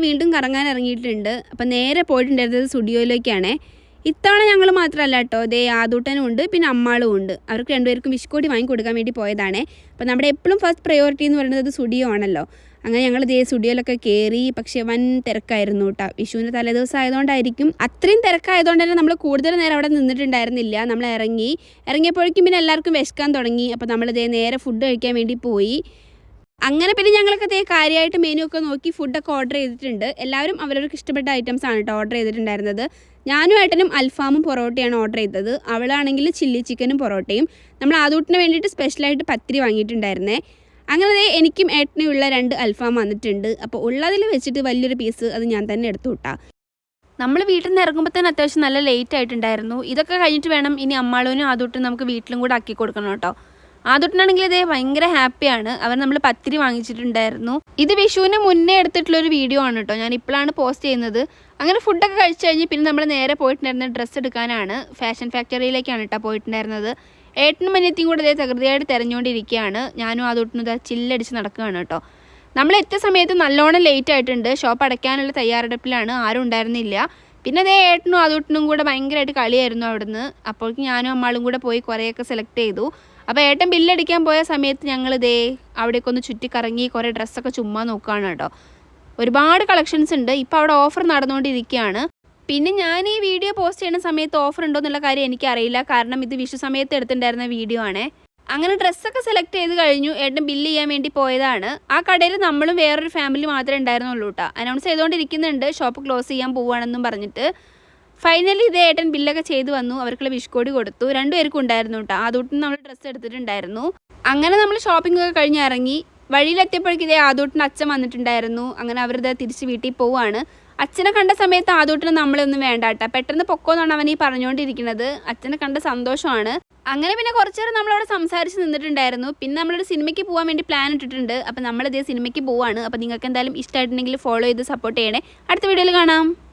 വീണ്ടും കറങ്ങാൻ ഇറങ്ങിയിട്ടുണ്ട്. അപ്പം നേരെ പോയിട്ടുണ്ടായിരുന്നത് സ്റ്റുഡിയോയിലേക്കാണ്. ഇത്തവണ ഞങ്ങൾ മാത്രമല്ല കേട്ടോ ദേ ആദൂട്ടനും ഉണ്ട് പിന്നെ അമ്മാളും ഉണ്ട്. അവർക്ക് രണ്ടുപേർക്കും വിഷ്കോടി വാങ്ങി കൊടുക്കാൻ വേണ്ടി പോയതാണ്. അപ്പം നമ്മുടെ എപ്പോഴും ഫസ്റ്റ് പ്രയോറിറ്റി എന്ന് പറയുന്നത് സ്റ്റുഡിയോ ആണല്ലോ. അങ്ങനെ ഞങ്ങൾ ദേ സ്റ്റുഡിയോയിലൊക്കെ കയറി പക്ഷേ വൻ തിരക്കായിരുന്നു കേട്ടോ വിഷുവിന്റെ തലേദിവസം ആയതുകൊണ്ടായിരിക്കും അത്രയും തിരക്കായതുകൊണ്ട് തന്നെ നമ്മൾ കൂടുതൽ നേരം അവിടെ നിന്നിട്ടുണ്ടായിരുന്നില്ല. നമ്മൾ ഇറങ്ങി. ഇറങ്ങിയപ്പോഴേക്കും പിന്നെ എല്ലാവർക്കും വിശക്കാൻ തുടങ്ങി. അപ്പോൾ നമ്മൾ ദേ നേരെ ഫുഡ് കഴിക്കാൻ വേണ്ടി പോയി. അങ്ങനെ പിന്നെ ഞങ്ങളൊക്കെ അതേ കാര്യമായിട്ട് മെനു ഒക്കെ നോക്കി ഫുഡൊക്കെ ഓർഡർ ചെയ്തിട്ടുണ്ട്. എല്ലാവരും അവരവർക്ക് ഇഷ്ടപ്പെട്ട ഐറ്റംസ് ആണ് കേട്ടോ ഓർഡർ ചെയ്തിട്ടുണ്ടായിരുന്നത്. ഞാനും ഏട്ടനും അൽഫാമും പൊറോട്ടയാണ് ഓർഡർ ചെയ്തത്. അവളാണെങ്കിൽ ചില്ലി ചിക്കനും പൊറോട്ടയും. നമ്മൾ ആദൂട്ടിന് വേണ്ടിയിട്ട് സ്പെഷ്യലായിട്ട് പത്തിരി വാങ്ങിയിട്ടുണ്ടായിരുന്നേ. അങ്ങനെ എനിക്കും ഏട്ടനും ഉള്ള രണ്ട് അൽഫാം വന്നിട്ടുണ്ട്. അപ്പോൾ ഉള്ളതിൽ വെച്ചിട്ട് വലിയൊരു പീസ് അത് ഞാൻ തന്നെ എടുത്തു വിട്ടാ. നമ്മൾ വീട്ടിൽ നിന്ന് ഇറങ്ങുമ്പോൾ തന്നെ അത്യാവശ്യം നല്ല ലേറ്റ് ആയിട്ടുണ്ടായിരുന്നു. ഇതൊക്കെ കഴിഞ്ഞിട്ട് വേണം ഇനി അമ്മാളൂനും ആദൂട്ടും നമുക്ക് വീട്ടിലും കൂടെ ആക്കി കൊടുക്കണം കേട്ടോ ആദൂട്ടിനാണെങ്കിൽ ഇതേ ഭയങ്കര ഹാപ്പിയാണ്. അവർ നമ്മൾ പത്തിരി വാങ്ങിച്ചിട്ടുണ്ടായിരുന്നു. ഇത് വിഷുവിന് മുന്നേ എടുത്തിട്ടുള്ള ഒരു വീഡിയോ ആണ് കേട്ടോ. ഞാൻ ഇപ്പോഴാണ് പോസ്റ്റ് ചെയ്യുന്നത്. അങ്ങനെ ഫുഡൊക്കെ കഴിച്ചു കഴിഞ്ഞ് പിന്നെ നമ്മൾ നേരെ പോയിട്ടുണ്ടായിരുന്ന ഡ്രസ്സ് എടുക്കാനാണ്. ഫാഷൻ ഫാക്ടറിയിലേക്കാണ് കേട്ടോ പോയിട്ടുണ്ടായിരുന്നത്. ഏട്ടനും മനിയത്തിയും കൂടെ ഇതേ തകൃതിയായിട്ട് തെരഞ്ഞുകൊണ്ടിരിക്കുകയാണ്. ഞാനും ആദൂട്ടിനും ഇതാ ചില്ലടിച്ച് നടക്കുകയാണ് കേട്ടോ. നമ്മൾ എത്തിയ സമയത്ത് നല്ലോണം ലേറ്റ് ആയിട്ടുണ്ട്. ഷോപ്പ് അടയ്ക്കാനുള്ള തയ്യാറെടുപ്പിലാണ്. ആരും ഉണ്ടായിരുന്നില്ല. പിന്നെ അതേ ഏട്ടനും ആദൂട്ടിനും കൂടെ ഭയങ്കരമായിട്ട് കളിയായിരുന്നു അവിടുന്ന്. അപ്പോഴേക്കും ഞാനും അമ്മാളും കൂടെ പോയി കുറേയൊക്കെ സെലക്ട് ചെയ്തു. അപ്പോൾ ഏട്ടൻ ബില്ലടിക്കാൻ പോയ സമയത്ത് ഞങ്ങൾ ഇതേ അവിടേക്ക് ഒന്ന് ചുറ്റിക്കറങ്ങി കുറേ ഡ്രസ്സൊക്കെ ചുമ്മാ നോക്കുകയാണ് കേട്ടോ. ഒരുപാട് കളക്ഷൻസ് ഉണ്ട്. ഇപ്പോൾ അവിടെ ഓഫർ നടന്നുകൊണ്ടിരിക്കുകയാണ്. പിന്നെ ഞാൻ ഈ വീഡിയോ പോസ്റ്റ് ചെയ്യുന്ന സമയത്ത് ഓഫർ ഉണ്ടോ എന്നുള്ള കാര്യം എനിക്കറിയില്ല. കാരണം ഇത് വിഷു സമയത്ത് എടുത്തിട്ടുണ്ടായിരുന്ന വീഡിയോ ആണ്. അങ്ങനെ ഡ്രസ്സൊക്കെ സെലക്ട് ചെയ്ത് കഴിഞ്ഞു. ഏട്ടൻ ബില്ല് ചെയ്യാൻ വേണ്ടി പോയതാണ്. ആ കടയിൽ നമ്മളും വേറൊരു ഫാമിലി മാത്രമേ ഉണ്ടായിരുന്നുള്ളൂ കേട്ടോ അനൗൺസ് ചെയ്തുകൊണ്ടിരിക്കുന്നുണ്ട് ഷോപ്പ് ക്ലോസ് ചെയ്യാൻ പോവുകയാണെന്നും പറഞ്ഞിട്ട്. ഫൈനലി ഇത് ഏട്ടൻ ബില്ലൊക്കെ ചെയ്തു വന്നു. അവർക്കുള്ള വിഷ് കോഡ് കൊടുത്തു. രണ്ടുപേർക്കും ഉണ്ടായിരുന്നു കേട്ടോ ആദ്യം നമ്മൾ ഡ്രസ്സ് എടുത്തിട്ടുണ്ടായിരുന്നു. അങ്ങനെ നമ്മൾ ഷോപ്പിംഗ് ഒക്കെ കഴിഞ്ഞ് ഇറങ്ങി. വഴിയിലെത്തിയപ്പോഴേക്കും ഇതേ അച്ഛൻ വന്നിട്ടുണ്ടായിരുന്നു. അങ്ങനെ അവരിത് തിരിച്ച് വീട്ടിൽ പോവുകയാണ് അച്ഛനെ കണ്ട സമയത്ത് ആദൂട്ടിന് നമ്മളൊന്നും വേണ്ട കേട്ടോ പെട്ടെന്ന് പൊക്കോന്നാണ് അവൻ ഈ പറഞ്ഞുകൊണ്ടിരിക്കുന്നത് അച്ഛനെ കണ്ട സന്തോഷമാണ്. അങ്ങനെ പിന്നെ കുറച്ച് നേരം നമ്മളവിടെ സംസാരിച്ച് നിന്നിട്ടുണ്ടായിരുന്നു. പിന്നെ നമ്മളൊരു സിനിമയ്ക്ക് പോകാൻ വേണ്ടി പ്ലാൻ ഇട്ടിട്ടുണ്ട്. അപ്പം നമ്മളിതേ സിനിമയ്ക്ക് പോവാണ്. അപ്പം നിങ്ങൾക്ക് എന്തായാലും ഇഷ്ടമായിട്ടുണ്ടെങ്കിൽ ഫോളോ ചെയ്ത് സപ്പോർട്ട് ചെയ്യണേ. അടുത്ത വീഡിയോയിൽ കാണാം.